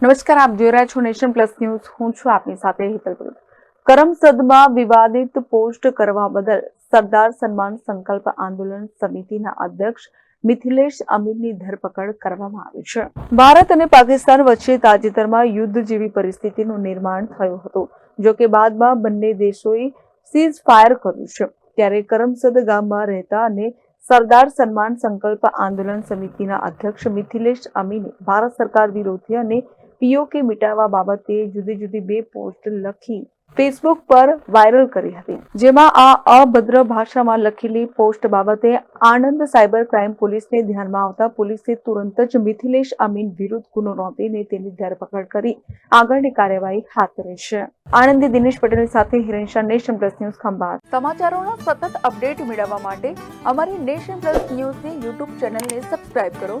નમસ્કાર, આપ જોઈ રહ્યા છો નેશન પ્લસ ન્યૂઝ. હું છું આપની સાથે હેતલ પટેલ કરમસદમાં વિવાદિત પોસ્ટ કરવા બદલ સરદાર સન્માન સંકલ્પ આંદોલન સમિતિના અધ્યક્ષ મિથિલેશ અમીરની ધરપકડ કરવામાં આવી છે. ભારત અને પાકિસ્તાન વચ્ચે તાજેતરમાં યુદ્ધ જેવી પરિસ્થિતિનું નિર્માણ થયું હતું, જો કે બાદમાં બંને દેશોએ સીઝ ફાયર કર્યું છે. ત્યારે કરમસદ ગામમાં રહેતા અને સરદાર સન્માન સંકલ્પ આંદોલન સમિતિના અધ્યક્ષ મિથિલેશ અમીને ભારત સરકાર વિરોધી અને પીઓકે મિટાવવા બાબતે જુદી જુદી બે પોસ્ટ લખી ફેસબુક પર વાયરલ કરી હતી. જેમાં આ અભદ્ર ભાષામાં લખેલી પોસ્ટ બાબતે આણંદ સાયબર ક્રાઇમ પોલીસને ધ્યાનમાં આવતા પોલીસે તુરંત જ મિથિલેશ અમીન વિરુદ્ધ ગુનો નોંધીને તેની ધરપકડ કરી. આગળની કાર્યવાહી હાથ ધરી છે. આણંદી દિનેશ પટેલ સાથે Hiren Shah, Nation Plus News Khambhat. સમાચારોના સતત અપડેટ મેળવવા માટે અમારી નેશન પ્લસ ન્યૂઝની યુટ્યુબ ચેનલને સબસ્ક્રાઇબ કરો.